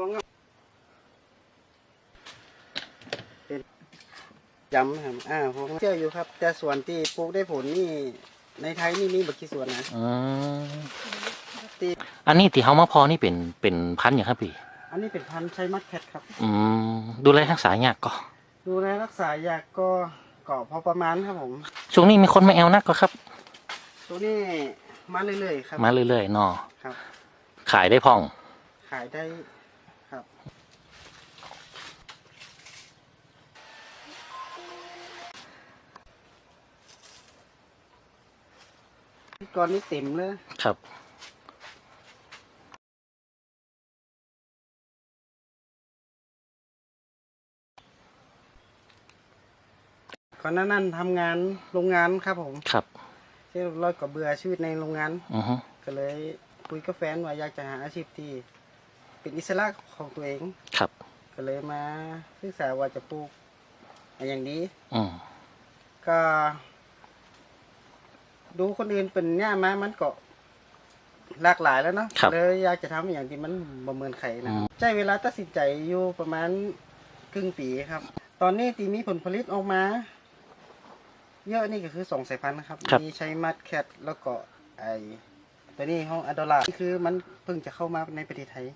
วงเป็นยำครับอ่าพวกเชื่ออยู่ครับ แต่ส่วนที่ปลูกได้ผลนี่ในไทยนี่มีบักกี่ส่วนนะอืมที่อันนี้ที่เฮามาพอนี่เป็นเป็นพันธุ์อย่างครับพี่ อันนี้เป็นพันธุ์ไชัยมัดแคทครับ อืมดูแลรักษายากก็ดูแลรักษายากก็ก็พอประมาณครับผมช่วงนี้มีคนมาแอลนักก็ครับ ตัวนี้มาเรื่อยๆครับ มาเรื่อยๆเนาะครับ ขายได้พ่อง ขายได้ ครับก่อนนี้เต็มเลย ครับก่อนหน้านั้นทำงานโรงงานครับผม ครับเช่ร้อยกว่าเบื่อชีวิตในโรงงาน อือฮึก็เลยคุยกับแฟนว่าอยากจะหาอาชีพที่ เป็นอิสระของตัวเอง ครับ ก็เลยมาศึกษาว่าจะปลูกอะไรอย่างนี้ อืมก็ ดูคนอื่นเป็นเนี่ยมามันก็หลากหลายแล้วเนาะเลยอยากจะทำอย่างที่มันบ่เหมือนใครนะใช้เวลาตัดสินใจอยู่ประมาณครึ่งปีครับ ตอนนี้ตีมีผลผลิตออกมา เยอะนี่ก็คือสองสายพันธุ์นะครับมีใช้มัดแคทแล้วก็ไอตัวนี้ห้องอดอลาคือมันเพิ่งจะเข้ามาในประเทศไทย